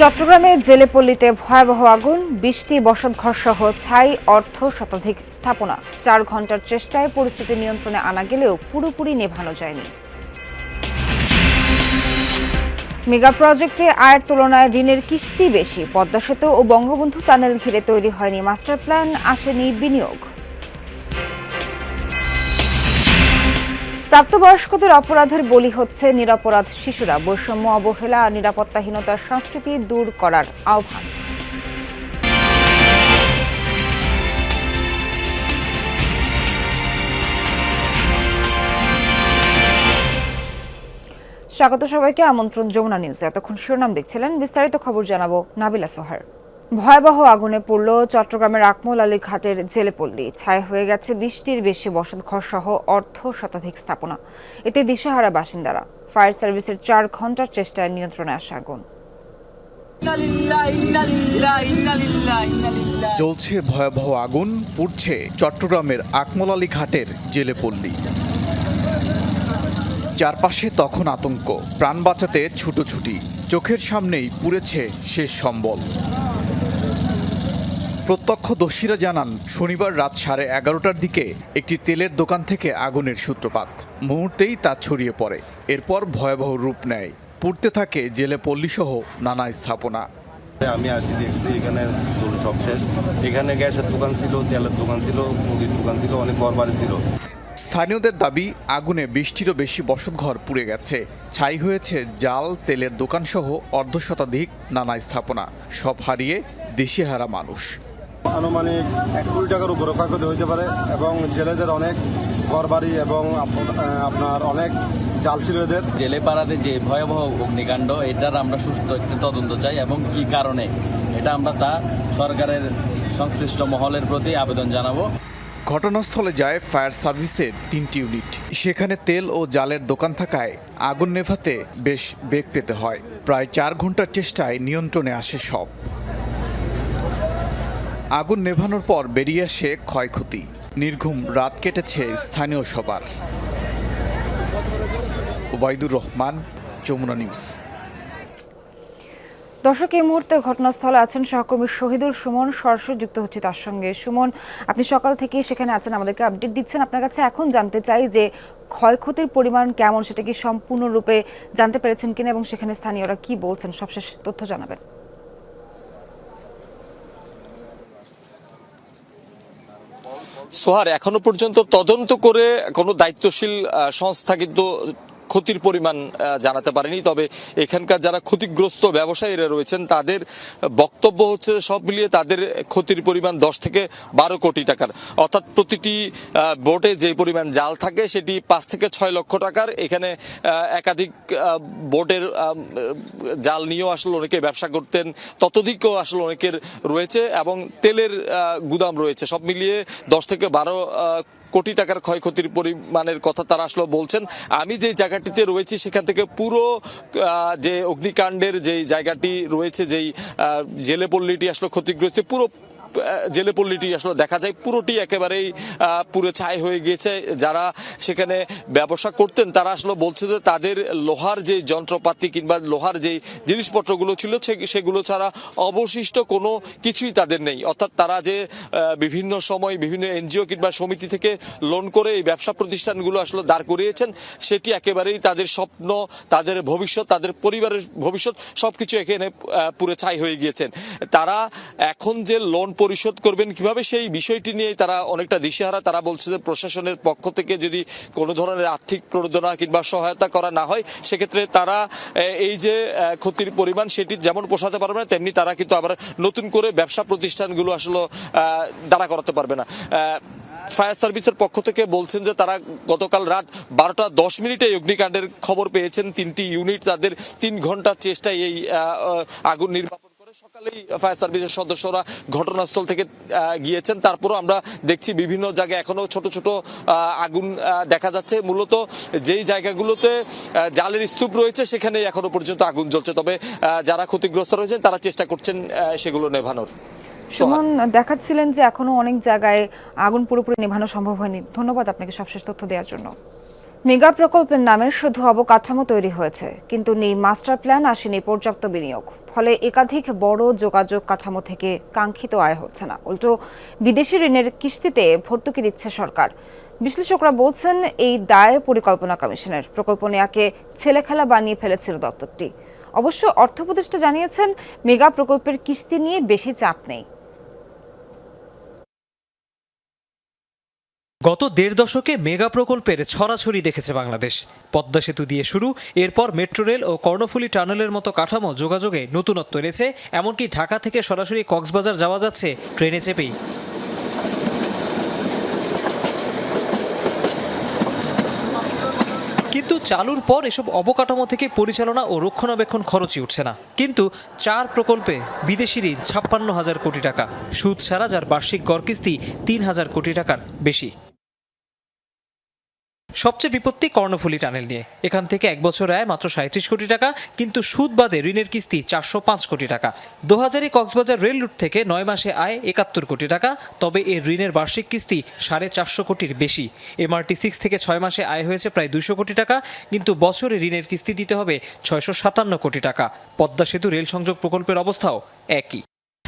চট্টগ্রামের জেলেপল্লীতে ভয়াবহ আগুন, বৃষ্টি বসতঘর সহ ছাই অর্ধ শতাধিক স্থাপনা। চার ঘণ্টার চেষ্টায় পরিস্থিতি নিয়ন্ত্রণে আনা গেলেও পুরোপুরি নেভানো যায়নি। মেগা প্রজেক্টে আয়ের তুলনায় ঋণের কিস্তি বেশি। পদ্মা সেতু ও বঙ্গবন্ধু টানেল ঘিরে তৈরি হয়নি মাস্টার প্ল্যান, আসেনি বিনিয়োগ। প্রাপ্তবয়স্কদের অপরাধের বলি হচ্ছে নিরাপরাধ শিশুরা। বৈষম্য অবহেলা আর নিরাপত্তাহীনতার সংস্কৃতি দূর করার আহ্বান। স্বাগত সবাইকে, আমন্ত্রণ যমুনা নিউজ। এতক্ষণ শিরোনাম দেখছিলেন, বিস্তারিত খবর জানাব নাবিলা সোহার। ভয়াবহ আগুনে পড়ল চট্টগ্রামের আকমল আলী ঘাটের জেলেপল্লী ছায় হয়ে গেছে বৃষ্টির বেশি বসতঘর সহ অর্ধ শতাধিক স্থাপনা। এতে দিশেহারা বাসিন্দারা। ফায়ার সার্ভিসের চার ঘণ্টার চেষ্টায় নিয়ন্ত্রণে আসা আগুন। জ্বলছে ভয়াবহ আগুন, পুড়ছে চট্টগ্রামের আকমল আলী ঘাটের জেলেপল্লী চারপাশে তখন আতঙ্ক। প্রাণ বাঁচাতে ছুটোছুটি। চোখের সামনেই পুড়েছে শেষ সম্বল। প্রত্যক্ষদর্শীরা জানান শনিবার রাত সাড়ে এগারোটার দিকে একটি তেলের দোকান থেকে আগুনের সূত্রপাত। মুহূর্তেই তা ছড়িয়ে পড়ে। এরপর ভয়াবহ রূপ নেয়। পুড়তে থাকে জেলে পল্লীসহ নানা স্থাপনা। আমি আসি দেখছি এখানে চলে সব শেষ। এখানে গ্যাসের দোকান ছিল তেলের দোকান ছিল মুদির দোকান ছিল অনেক ঘর বাড়ি ছিল। স্থানীয়দের দাবি আগুনে বৃষ্টিরও বেশি বসতঘর পুড়ে গেছে। ছাই হয়েছে জাল তেলের দোকানসহ অর্ধশতাধিক নানা স্থাপনা। সব হারিয়ে দিশেহারা মানুষ। আনুমানিক এক কোটি টাকার উপরে ক্ষয়ক্ষতি হইতে পারে এবং জেলেদের অনেক ঘর বাড়ি এবং আপনার অনেক জাল ছিল এদের। জেলে পাড়াতে যে ভয়াবহ অগ্নিকাণ্ড এটার আমরা সুস্থ একটি তদন্ত চাই এবং কি কারণে? এটা আমরা তা সরকারের সংশ্লিষ্ট মহলের প্রতি আবেদন জানাব। ঘটনাস্থলে যায় ফায়ার সার্ভিসের তিনটি ইউনিট। সেখানে তেল ও জালের দোকান থাকায় আগুন নেভাতে বেশ বেগ পেতে হয়। প্রায় চার ঘণ্টার চেষ্টায় নিয়ন্ত্রণে আসে সব। আগুন নেভানোর পর বেরিয়ে আসে ক্ষয়ক্ষতি। নির্ঘুম রাত কেটেছে স্থানীয় সবার। ওবায়দুর রহমান, যমুনা নিউজ। দর্শক, এই মুহূর্তে ঘটনাস্থলে আছেন সহকর্মী শহীদুল সুমন, সরাসরি যুক্ত হচ্ছে তার সঙ্গে। সুমন, আপনি সকাল থেকে সেখানে আছেন, আমাদেরকে আপডেট দিচ্ছেন। আপনার কাছে এখন জানতে চাই যে ক্ষয়ক্ষতির পরিমাণ কেমন, সেটা কি সম্পূর্ণরূপে জানতে পেরেছেন কিনা এবং সেখানে স্থানীয়রা কি বলছেন? সবশেষ তথ্য জানাবেন। সোহার এখনও পর্যন্ত তদন্ত করে কোনো দায়িত্বশীল সংস্থা কিন্তু ক্ষতির পরিমাণ জানাতে পারেনি। তবে এখানকার যারা ক্ষতিগ্রস্ত ব্যবসায়ীরা রয়েছেন, তাদের বক্তব্য হচ্ছে সব মিলিয়ে তাদের ক্ষতির পরিমাণ দশ থেকে বারো কোটি টাকার। অর্থাৎ প্রতিটি বোটে যে পরিমাণ জাল থাকে, সেটি পাঁচ থেকে ছয় লক্ষ টাকার। এখানে একাধিক বোটের জাল নিয়েও আসলে অনেকে ব্যবসা করতেন, ততোধিকও আসলে অনেকের রয়েছে এবং তেলের গুদাম রয়েছে। সব মিলিয়ে দশ থেকে বারো কোটি টাকার ক্ষয়ক্ষতির পরিমাণের কথা তারা আসলে বলছেন। আমি যে জায়গাটিতে রয়েছি, সেখান থেকে পুরো যে অগ্নিকাণ্ডের যে জায়গাটি রয়েছে, যেই জেলে পল্লীটি আসলে ক্ষতিগ্রস্ত, পুরো জেলে পল্লীটি আসলে দেখা যায়, পুরোটি একেবারেই পুরো ছাই হয়ে গিয়েছে। যারা সেখানে ব্যবসা করতেন, তারা আসলে বলছে যে তাদের লোহার যে যন্ত্রপাতি কিংবা লোহার যে জিনিসপত্রগুলো ছিল সেগুলো ছাড়া অবশিষ্ট কোনো কিছুই তাদের নেই। অর্থাৎ তারা যে বিভিন্ন সময় বিভিন্ন এনজিও কিংবা সমিতি থেকে লোন করে এই ব্যবসা প্রতিষ্ঠানগুলো আসলে দাঁড় করিয়েছেন, সেটি একেবারেই তাদের স্বপ্ন, তাদের ভবিষ্যৎ, তাদের পরিবারের ভবিষ্যৎ, সবকিছু এখানে পুরো ছাই হয়ে গিয়েছেন। তারা এখন যে লোন পরিশোধ করবেন? কীভাবে সেই বিষয়টি নিয়ে তারা অনেকটা দিশেহারা? তারা বলছে যে প্রশাসনের পক্ষ থেকে যদি কোনো ধরনের আর্থিক প্রণোদনা কিংবা সহায়তা করা না হয়, সেক্ষেত্রে তারা এই যে ক্ষতির পরিমাণ সেটি যেমন পোষাতে পারবে না, তেমনি তারা কিন্তু আবার নতুন করে ব্যবসা প্রতিষ্ঠানগুলো আসলে দাঁড়া করাতে পারবে না। ফায়ার সার্ভিসের পক্ষ থেকে বলছেন যে তারা গতকাল রাত বারোটা দশ মিনিটে অগ্নিকাণ্ডের খবর পেয়েছেন। তিনটি ইউনিট তাদের তিন ঘণ্টার চেষ্টায় এই আগুন নির্বাপন সকালেই ফায়ার সার্ভিসের সদস্যরা ঘটনাস্থল থেকে গিয়েছেন। তারপরও আমরা দেখছি বিভিন্ন জায়গায় এখনও ছোট ছোট আগুন দেখা যাচ্ছে। মূলত যেই জায়গাগুলোতে জালের স্তূপ রয়েছে সেখানে এখনও পর্যন্ত আগুন জ্বলছে। তবে যারা ক্ষতিগ্রস্ত রয়েছেন, তারা চেষ্টা করছেন সেগুলো নেভানোর। সুমন, দেখাচ্ছিলেন যে এখনও অনেক জায়গায় আগুন পুরোপুরি নেভানো সম্ভব হয়নি। ধন্যবাদ আপনাকে সবশেষ তথ্য দেওয়ার জন্য। মেগা প্রকল্পের নামে শুধু অবকাঠামো তৈরি হয়েছে, কিন্তু নেই মাস্টার প্ল্যান আসেনি পর্যাপ্ত বিনিয়োগ। ফলে একাধিক বড় যোগাযোগ কাঠামো থেকে কাঙ্ক্ষিত আয় হচ্ছে না। উল্টো, বিদেশি ঋণের কিস্তিতে ভর্তুকি দিচ্ছে সরকার। বিশ্লেষকরা বলছেন, এই দায় পরিকল্পনা কমিশনের। প্রকল্প নেয়াকে ছেলেখেলা বানিয়ে ফেলেছিল দপ্তরটি। অবশ্য অর্থ জানিয়েছেন, মেগা প্রকল্পের কিস্তি নিয়ে বেশি চাপ নেই। গত দেড় দশকে মেগা প্রকল্পের ছড়াছড়ি দেখেছে বাংলাদেশ। পদ্মা সেতু দিয়ে শুরু, এরপর মেট্রো রেল ও কর্ণফুলী টানেলের মতো কাঠামো যোগাযোগে নতুনত্ব এনেছে, এমনকি ঢাকা থেকে সরাসরি কক্সবাজার যাওয়া যাচ্ছে ট্রেনে চেপেই। কিন্তু চালুর পর এসব অবকাঠামো থেকে পরিচালনা ও রক্ষণাবেক্ষণ খরচই উঠছে না। কিন্তু চার প্রকল্পে বিদেশি ঋণ ছাপ্পান্ন হাজার কোটি টাকা, সুদ ছাড়া যার বার্ষিক গড় কিস্তি তিন হাজার কোটি টাকার বেশি। সবচেয়ে বিপত্তি কর্ণফুলী টানেল নিয়ে। এখান থেকে এক বছর আয় মাত্র সাঁত্রিশ কোটি টাকা, কিন্তু সুদ বাদে ঋণের কিস্তি চারশো পাঁচ কোটি টাকা। দোহাজারি কক্সবাজার রেল রুট থেকে নয় মাসে আয় একাত্তর কোটি টাকা, তবে এর ঋণের বার্ষিক কিস্তি সাড়ে চারশো কোটির বেশি। এমআরটি সিক্স থেকে ছয় মাসে আয় হয়েছে প্রায় দুশো কোটি টাকা, কিন্তু বছরে ঋণের কিস্তি দিতে হবে ছয়শো সাতান্ন কোটি টাকা। পদ্মা সেতু রেল সংযোগ প্রকল্পের অবস্থাও একই।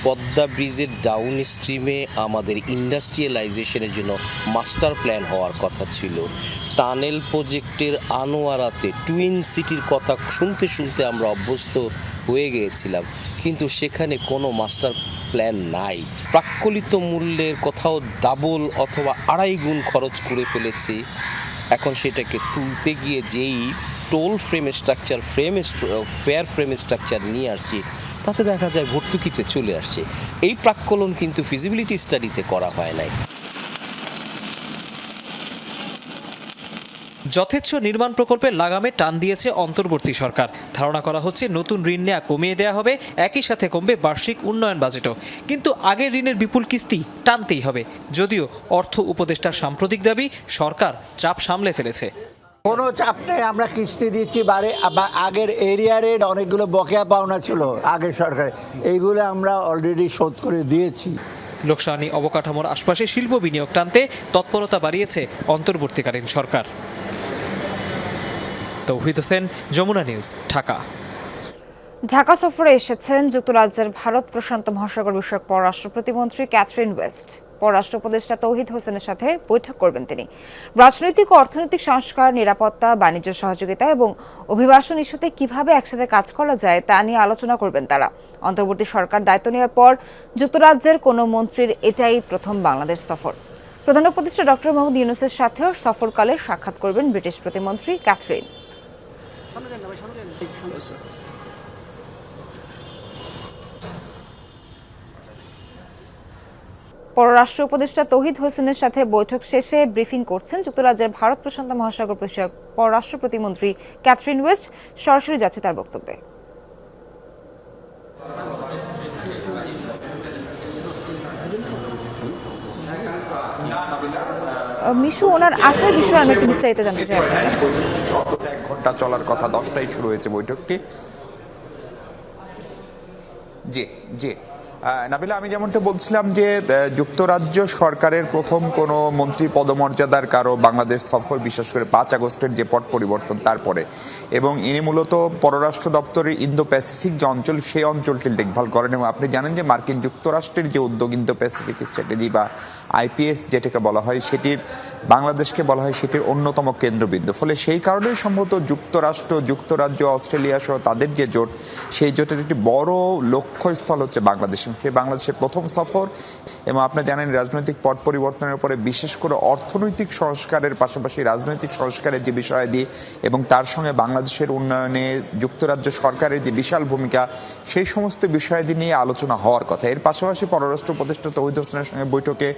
পদ্মা ব্রিজের ডাউন স্ট্রিমে আমাদের ইন্ডাস্ট্রিয়ালাইজেশনের জন্য মাস্টার প্ল্যান হওয়ার কথা ছিল। টানেল প্রজেক্টের আনোয়ারাতে টুইন সিটির কথা শুনতে শুনতে আমরা অভ্যস্ত হয়ে গিয়েছিলাম, কিন্তু সেখানে কোনো মাস্টার প্ল্যান নাই। প্রাক্কলিত মূল্যের কোথাও ডাবল অথবা আড়াই গুণ খরচ করে ফেলেছি। এখন সেটাকে তুলতে গিয়ে যেই toll frame structure frame fair frame structure নিয়ে আসছি তাতে দেখা যায় ভর্তুকিতে চলে আসছে। এই প্রাক্কলন কিন্তু ফিজিবিলিটি স্টাডিতে করা হয় নাই। যথেচ্ছ নির্মাণ প্রকল্পের লাগামে টান দিয়েছে অন্তর্বর্তী সরকার। ধারণা করা হচ্ছে নতুন ঋণ নেওয়া কমিয়ে দেওয়া হবে, একই সাথে কমবে বার্ষিক উন্নয়ন বাজেটও। কিন্তু আগের ঋণের বিপুল কিস্তি টানতেই হবে। যদিও অর্থ উপদেষ্টার সাম্প্রতিক দাবি, সরকার চাপ সামলে ফেলেছে। কোনো চাপ নেই, আমরা কিস্তি দিচ্ছি বারে আগের এরিয়ারে অনেকগুলো বকেয়া পাওনা ছিল, আগের সরকারে এইগুলো আমরা অলরেডি শোধ করে দিয়েছি। লোকসানি, অবকাঠামোর আশপাশে শিল্প বিনিয়োগ টানতে তৎপরতা বাড়িয়েছে অন্তর্বর্তীকালীন সরকার। তৌহিদ হোসেন, যমুনা নিউজ, ঢাকা। ঢাকা সফরে এসেছেন যুক্তরাজ্যের ভারত প্রশান্ত মহাসাগর বিষয়ক পররাষ্ট্র প্রতিমন্ত্রী ক্যাথরিন ওয়েস্ট। পররাষ্ট্র উপদেষ্টা তৌহিদ হোসেনের সাথে বৈঠক করবেন তিনি। রাজনৈতিক ও অর্থনৈতিক সংস্কার, নিরাপত্তা, বাণিজ্য সহযোগিতা এবং অভিবাসন ইস্যুতে কীভাবে একসাথে কাজ করা যায় তা নিয়ে আলোচনা করবেন তারা। অন্তর্বর্তী সরকার দায়িত্ব নেওয়ার পর যুক্তরাজ্যের কোনো মন্ত্রীর এটাই প্রথম বাংলাদেশ সফর। প্রধান উপদেষ্টা ডক্টর মোহাম্মদ ইউনুসের সাথেও সফরকালে সাক্ষাৎ করবেন ব্রিটিশ প্রতিমন্ত্রী ক্যাথরিন। পররাষ্ট্র উপদেষ্টা তৌহিদ হোসেনের সাথে বৈঠক শেষে ব্রিফিং করছেন যুক্তরাজ্যের ভারত প্রশান্ত মহাসাগর বিষয়ক পররাষ্ট্র প্রতিমন্ত্রী ক্যাথরিন ওয়েস্ট। সরাসরি যাচ্ছে তার বক্তব্যে। মিশু ওনার আসার বিষয়ে আমি একটু বিস্তারিত জানতে চাই অন্তত এক ঘণ্টা চলার কথা দশটায় শুরু হয়েছে বৈঠকটি। জি জি। নাবিলা, আমি যেমনটা বলছিলাম যে যুক্তরাজ্য সরকারের প্রথম কোনো মন্ত্রী পদমর্যাদার কারও বাংলাদেশ সফর, বিশেষ করে পাঁচ আগস্টের যে পট পরিবর্তন তারপরে, এবং ইনি মূলত পররাষ্ট্র দপ্তরের ইন্দো প্যাসিফিক যে অঞ্চল, সেই অঞ্চলটি দেখভাল করেন, এবং আপনি জানেন যে মার্কিন যুক্তরাষ্ট্রের যে উদ্যোগ ইন্দো প্যাসিফিক স্ট্র্যাটেজি বা আইপিএস যেটাকে বলা হয়, সেটির, বাংলাদেশকে বলা হয় সেটির অন্যতম কেন্দ্রবিন্দু। ফলে সেই কারণেই সম্ভবত যুক্তরাষ্ট্র, যুক্তরাজ্য, অস্ট্রেলিয়া সহ তাদের যে জোট, সেই জোটের একটি বড় লক্ষ্যস্থল হচ্ছে বাংলাদেশ সেই বাংলাদেশের প্রথম সফর এবং আপনি জানেন রাজনৈতিক পট পরিবর্তনের পরে বিশেষ করে অর্থনৈতিক সংস্কারের পাশাপাশি রাজনৈতিক সংস্কারের যে বিষয়াদি এবং তার সঙ্গে বাংলাদেশের উন্নয়নে যুক্তরাজ্য সরকারের যে বিশাল ভূমিকা, সেই সমস্ত বিষয়াদি নিয়ে আলোচনা হওয়ার কথা। এর পাশাপাশি পররাষ্ট্র উপদেষ্টা তৌহিদ হোসেনের সঙ্গে বৈঠকে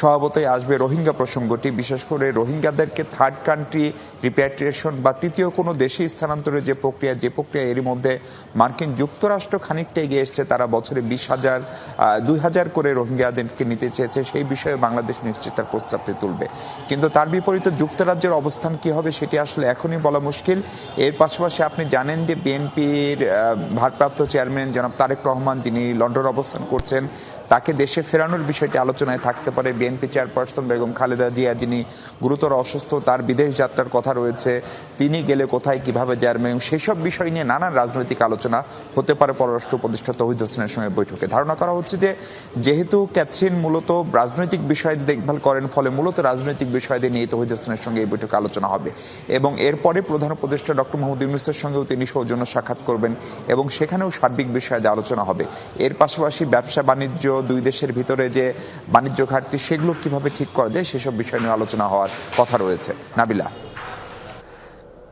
স্বভাবতই আসবে রোহিঙ্গা প্রসঙ্গটি। বিশেষ করে রোহিঙ্গাদেরকে থার্ড কান্ট্রি রিপ্যাট্রিয়েশন বা তৃতীয় কোনো দেশে স্থানান্তরের যে প্রক্রিয়া যে প্রক্রিয়া এরই মধ্যে মার্কিন যুক্তরাষ্ট্র খানিকটা এগিয়ে এসছে, তারা বছরে বিশ হাজার হাজার দুই হাজার করে রোহিঙ্গাদেরকে নিতে চেয়েছে, সেই বিষয়ে বাংলাদেশ নিশ্চিত তার প্রস্তাবটি তুলবে। কিন্তু তার বিপরীতে যুক্তরাজ্যের অবস্থান কি হবে সেটি আসলে এখনই বলা মুশকিল। এর পাশাপাশি আপনি জানেন যে বিএনপির ভারপ্রাপ্ত চেয়ারম্যান জনাব তারেক রহমান যিনি লন্ডন অবস্থান করছেন, তাকে দেশে ফেরানোর বিষয়টি আলোচনায় থাকতে পারে। বিএনপি চেয়ারপারসন বেগম খালেদা জিয়া যিনি গুরুতর অসুস্থ, তার বিদেশ যাত্রার কথা রয়েছে, তিনি গেলে কোথায়, কীভাবে চেয়ারম্যান সেসব বিষয় নিয়ে নানান রাজনৈতিক আলোচনা হতে পারে পররাষ্ট্র উপদেষ্টা তহিদ হোসেনের সঙ্গে বৈঠকে। ধারণা করা হচ্ছে যে যেহেতু ক্যাথরিন মূলত রাজনৈতিক বিষয় দেখভাল করেন, ফলে মূলত রাজনৈতিক বিষয়াদি নিয়ে তহিদ সঙ্গে এই বৈঠকে আলোচনা হবে। এবং এরপরে প্রধান উপদেষ্টা ডক্টর মোহাম্মদ ইউনুসের সঙ্গেও তিনি সৌজন্য সাক্ষাৎ করবেন এবং সেখানেও সার্বিক বিষয়ে আলোচনা হবে। এর পাশাপাশি ব্যবসা, বাণিজ্য, দুই দেশের ভিতরে যে বাণিজ্য ঘাটতি, সেগুলো কীভাবে ঠিক করা যায়, সেসব বিষয় নিয়ে আলোচনা হওয়ার কথা রয়েছে। নাবিলা।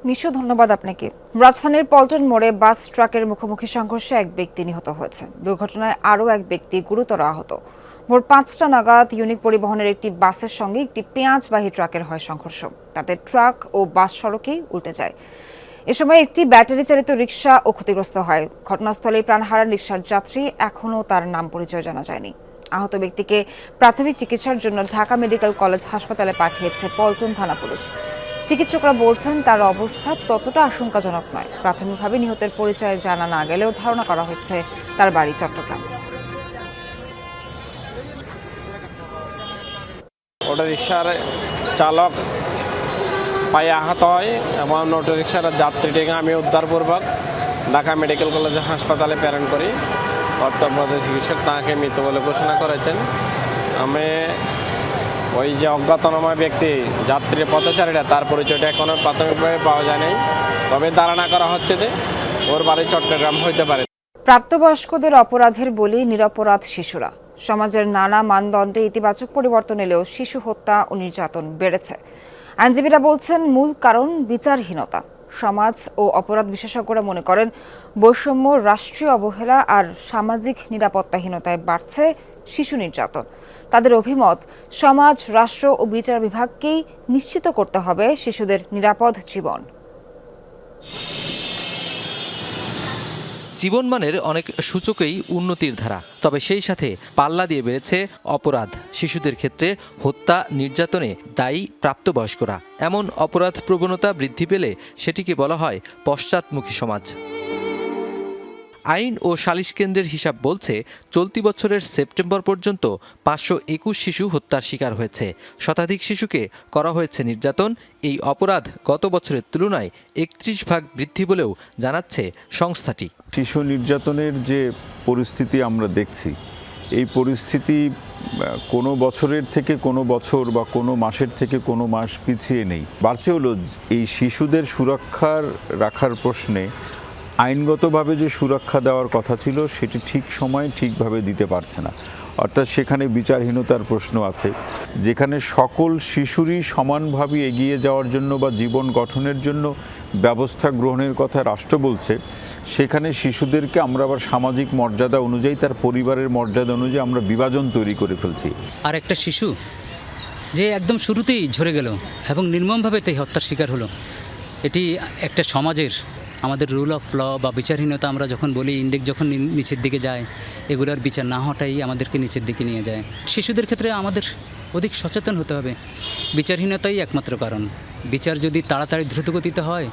মিশু ধন্যবাদ আপনাকে। রাজধানীর পল্টন মোড়ে বাস, ট্রাকের মুখোমুখি সংঘর্ষে এক ব্যক্তি নিহত হয়েছে। দুর্ঘটনায় আরও এক ব্যক্তি গুরুতর আহত। ভোর পাঁচটা নাগাদ ইউনিক পরিবহনের একটি বাসের সঙ্গে একটি পেঁয়াজবাহী ট্রাকের হয় সংঘর্ষ। তাতে ট্রাক ও বাস সড়কেই উল্টে যায়। এ সময় একটি ব্যাটারি চালিত রিক্সা ও ক্ষতিগ্রস্ত হয়। ঘটনাস্থলে প্রাণ হারান রিকশার যাত্রী এখনও তার নাম পরিচয় জানা যায়নি। আহত ব্যক্তিকে প্রাথমিক চিকিৎসার জন্য ঢাকা মেডিকেল কলেজ হাসপাতালে পাঠিয়েছে পল্টন থানা পুলিশ। চিকিৎসকরা বলছেন তার অবস্থা ততটা আশঙ্কাজনক নয়। প্রাথমিকভাবে নিহতের পরিচয় জানা না গেলেও ধারণা করা হচ্ছে তার বাড়ি চট্টগ্রাম। অটো রিক্সার চালক পায়ে আহত হয় এবং অটো রিক্সার যাত্রীটিকে আমি উদ্ধারপূর্বক ঢাকা মেডিকেল কলেজ হাসপাতালে প্রেরণ করি। কর্তব্যরত চিকিৎসক তাকে মৃত বলে ঘোষণা করেছেন। আমি ওই যে অজ্ঞাতনাময় ব্যক্তি, যাত্রী পথচারীরা, তার পরিচয়টা এখনও প্রাথমিকভাবে পাওয়া যায়নি। তবে ধারণা করা হচ্ছে যে, ওর বাড়ি চট্টগ্রাম হইতে পারে। প্রাপ্তবয়স্কদের অপরাধের বলি নিরপরাধ শিশুরা। সমাজের নানা মানদণ্ডে ইতিবাচক পরিবর্তন এলেও শিশু হত্যা ও নির্যাতন বেড়েছে। আইনজীবীরা বলছেন, মূল কারণ বিচারহীনতা। সমাজ ও অপরাধ বিশেষজ্ঞরা মনে করেন, বৈষম্য, রাষ্ট্রীয় অবহেলা আর সামাজিক নিরাপত্তাহীনতায় বাড়ছে শিশু নির্যাতন। তাদের অভিমত, সমাজ, রাষ্ট্র ও বিচার বিভাগকেই নিশ্চিত করতে হবে শিশুদের নিরাপদ জীবন। জীবনমানের অনেক সূচকেই উন্নতির ধারা, তবে সেই সাথে পাল্লা দিয়ে বেড়েছে অপরাধ, শিশুদের ক্ষেত্রে হত্যা, নির্যাতনে দায়ী প্রাপ্তবয়স্করা। এমন অপরাধ প্রবণতা বৃদ্ধি পেলে সেটিকে বলা হয় পশ্চাৎমুখী সমাজ। আইন ও সালিশ কেন্দ্রের হিসাব বলছে, চলতি বছরের সেপ্টেম্বর পর্যন্ত পাঁচশো একুশ শিশু হত্যার শিকার হয়েছে। শতাধিক শিশুকে করা হয়েছে নির্যাতন। এই অপরাধ গত বছরের তুলনায় একত্রিশ ভাগ বৃদ্ধি বলেও জানাচ্ছে সংস্থাটি। শিশু নির্যাতনের যে পরিস্থিতি আমরা দেখছি, এই পরিস্থিতি কোনো বছরের থেকে কোনো বছর বা কোনো মাসের থেকে কোনো মাস পিছিয়ে নেই। বাড়ছে হলো এই শিশুদের সুরক্ষার রাখার প্রশ্নে আইনগতভাবে যে সুরক্ষা দেওয়ার কথা ছিল, সেটি ঠিক সময়ে ঠিকভাবে দিতে পারছে না। অর্থাৎ সেখানে বিচারহীনতার প্রশ্ন আছে। যেখানে সকল শিশুরই সমানভাবে এগিয়ে যাওয়ার জন্য বা জীবন গঠনের জন্য ব্যবস্থা গ্রহণের কথা রাষ্ট্র বলছে, সেখানে শিশুদেরকে আমরা আবার সামাজিক মর্যাদা অনুযায়ী, তার পরিবারের মর্যাদা অনুযায়ী আমরা বিভাজন তৈরি করে ফেলছি। আর একটা শিশু যে একদম শুরুতেই ঝরে গেল এবং নির্মমভাবে তাই হত্যার শিকার হলো, এটি একটা সমাজের আমাদের রুল অফ ল বা বিচারহীনতা আমরা যখন বলি ইন্ডেক্স যখন নিচের দিকে যায়, এগুলোর বিচার না হওয়াটাই আমাদেরকে নিচের দিকে নিয়ে যায়। শিশুদের ক্ষেত্রে আমাদের অধিক সচেতন হতে হবে। বিচারহীনতাই একমাত্র কারণ। বিচার যদি তাড়াতাড়ি দ্রুতগতিতে হয়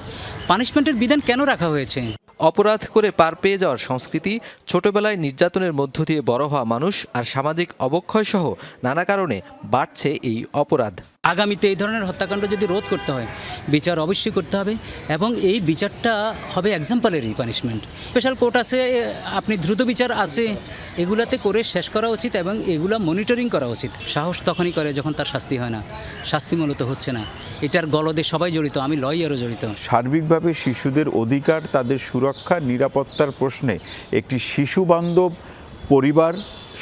পানিশমেন্টের বিধান কেন রাখা হয়েছে? অপরাধ করে পার পেয়ে যাওয়ার সংস্কৃতি, ছোটবেলায় নির্যাতনের মধ্য দিয়ে বড় হওয়া মানুষ আর সামাজিক অবক্ষয় সহ নানা কারণে বাড়ছে এই অপরাধ। আগামীতে এই ধরনের হত্যাকাণ্ড যদি রোধ করতে হয়, বিচার অবশ্যই করতে হবে এবং এই বিচারটা হবে এক্সাম্পলেরই পানিশমেন্ট স্পেশাল কোর্ট আছে আপনি দ্রুত বিচার আছে, এগুলাতে করে শেষ করা উচিত এবং এগুলা মনিটরিং করা উচিত। সাহস তখনই করে যখন তার শাস্তি হয় না, শাস্তি মূলত হচ্ছে না। এটার গলদে সবাই জড়িত, আমি লয়ারও জড়িত। সার্বিকভাবে শিশুদের অধিকার, তাদের সুরক্ষা, নিরাপত্তার প্রশ্নে একটি শিশু বান্ধব পরিবার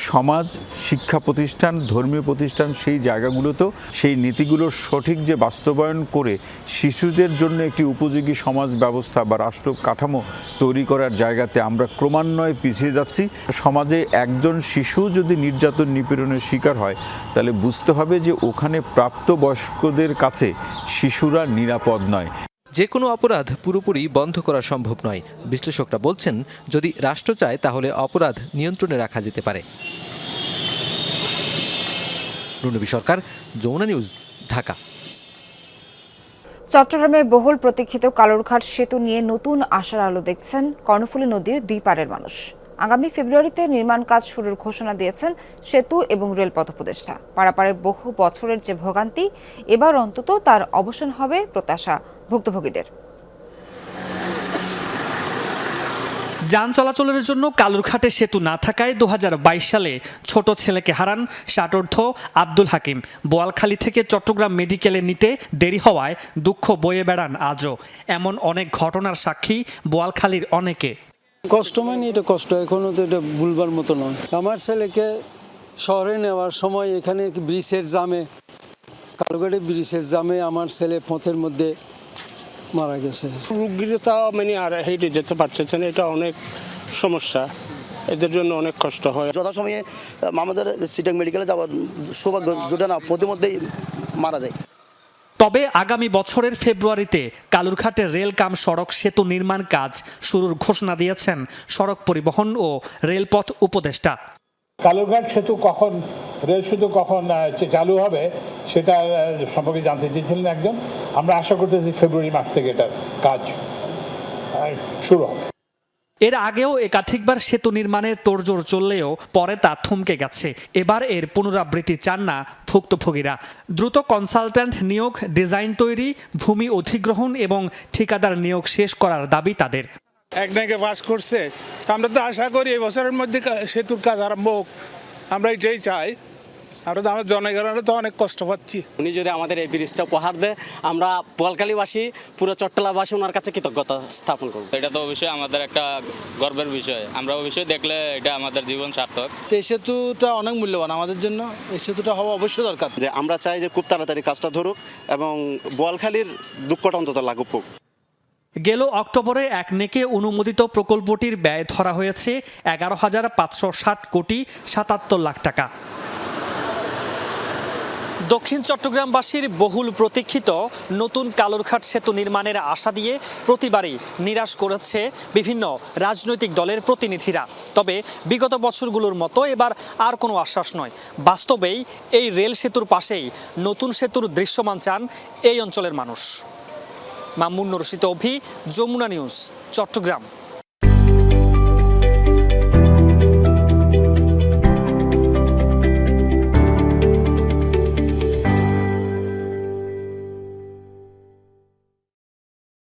সমাজ, শিক্ষা প্রতিষ্ঠান, ধর্মীয় প্রতিষ্ঠান সেই জায়গাগুলোতেও সেই নীতিগুলোর সঠিক যে বাস্তবায়ন করে শিশুদের জন্য একটি উপযোগী সমাজ ব্যবস্থা বা রাষ্ট্র কাঠামো তৈরি করার জায়গাতে আমরা ক্রমান্বয়ে পিছিয়ে যাচ্ছি। সমাজে একজন শিশু যদি নির্যাতন নিপীড়নের শিকার হয়, তাহলে বুঝতে হবে যে ওখানে প্রাপ্তবয়স্কদের কাছে শিশুরা নিরাপদ নয়। যে কোনো অপরাধ পুরোপুরি বন্ধ করা সম্ভব নয়। বিশ্লেষকরা বলছেন, যদি রাষ্ট্র চায়, তাহলে অপরাধ নিয়ন্ত্রণে রাখা যেতে পারে। সরকার, যমুনা নিউজ, ঢাকা। চট্টগ্রামে বহুল প্রতীক্ষিত কালুরঘাট সেতু নিয়ে নতুন আশার আলো দেখছেন কর্ণফুলী নদীর দুই পারের মানুষ। আগামী ফেব্রুয়ারিতে নির্মাণ কাজ শুরুর ঘোষণা দিয়েছেন সেতু এবং রেলপথ উপদেষ্টা। পারাপারের বহু বছরের যে ভোগান্তি, এবার অন্তত তার অবসান হবে প্রত্যাশা। ভুক্তভোগীদের। যান চলাচলের জন্য কালুরঘাটে সেতু না থাকায় দু হাজার বাইশ সালে ছোট ছেলেকে হারান ষাটোর্ধ আব্দুল হাকিম। বোয়ালখালী থেকে চট্টগ্রাম মেডিকেলে নিতে দেরি হওয়ায় দুঃখ বয়ে বেড়ান আজও। এমন অনেক ঘটনার সাক্ষী বোয়ালখালীর অনেকে। কষ্ট মানে এটা কষ্ট এখনও তো এটা ভুলবার মতো নয়। আমার ছেলেকে শহরে নেওয়ার সময় এখানে ব্রিজের জামে কালুঘাটে ব্রিজের জামে আমার ছেলে পথের মধ্যে মারা গেছে। রুগীরা মানে আর হেঁটে যেতে পারছে না এটা অনেক সমস্যা। এদের জন্য অনেক কষ্ট হয়। যথাসময়ে আমাদের সিটাং মেডিকেলে যাওয়ার সৌভাগ্য জোটে না প্রতিমধ্যেই মারা যায়। তবে আগামী বছরের ফেব্রুয়ারিতে কালুরঘাটের রেল কাম সড়ক সেতু নির্মাণ কাজ শুরুর ঘোষণা দিয়েছেন সড়ক পরিবহন ও রেলপথ উপদেষ্টা। কালুরঘাট সেতু কখন রেল সেতু কখন চালু হবে সেটা সম্পর্কে জানতে চেয়েছিলেন একজন। আমরা আশা করতেছি ফেব্রুয়ারি মাস থেকে এটার কাজ শুরু হবে। এর আগেও একাধিকবার সেতু নির্মাণে তোড়জোড় চললেও পরে তা থমকে গেছে। এবার এর পুনরাবৃত্তি চান না ভুক্তভোগীরা। দ্রুত কনসালট্যান্ট নিয়োগ ডিজাইন তৈরি ভূমি অধিগ্রহণ এবং ঠিকাদার নিয়োগ শেষ করার দাবি তাদের। এক নাকি পাস করছে। আমরা তো আশা করি এই বছরের মধ্যে কা- সেতুর কাজ আরম্ভ হোক। আমরা এটাই চাই। আমরা তো আমরা জনগণের তো অনেক কষ্ট পাচ্ছি। উনি যদি আমাদের এই ব্রিজটা উপহার দেয় আমরা বোয়ালখালীবাসী পুরো চট্টলাবাসী ওনার কাছে কৃতজ্ঞতা স্থাপন করব। এটা তো অবশ্যই আমাদের একটা গর্বের বিষয়। আমরা অবশ্যই দেখলে এটা আমাদের জীবন সার্থক। এই সেতুটা অনেক মূল্যবান আমাদের জন্য। এই সেতুটা হওয়া অবশ্যই দরকার। যে আমরা চাই যে খুব তাড়াতাড়ি কাজটা ধরুক এবং বোয়ালখালীর দুঃখটা অন্তত লাগুক হোক। গেল অক্টোবরে এক নেকে অনুমোদিত প্রকল্পটির ব্যয় ধরা হয়েছে এগারো হাজার পাঁচশো ষাট কোটি সাতাত্তর লাখ টাকা। দক্ষিণ চট্টগ্রামবাসীর বহুল প্রতীক্ষিত নতুন কালুরঘাট সেতু নির্মাণের আশা দিয়ে প্রতিবারই নিরাশ করেছে বিভিন্ন রাজনৈতিক দলের প্রতিনিধিরা। তবে বিগত বছরগুলোর মতো এবার আর কোনো আশ্বাস নয়। বাস্তবেই এই রেল সেতুর পাশেই নতুন সেতুর দৃশ্যমান চান এই অঞ্চলের মানুষ। মামুন রশিদ অভি, যমুনা নিউজ, চট্টগ্রাম।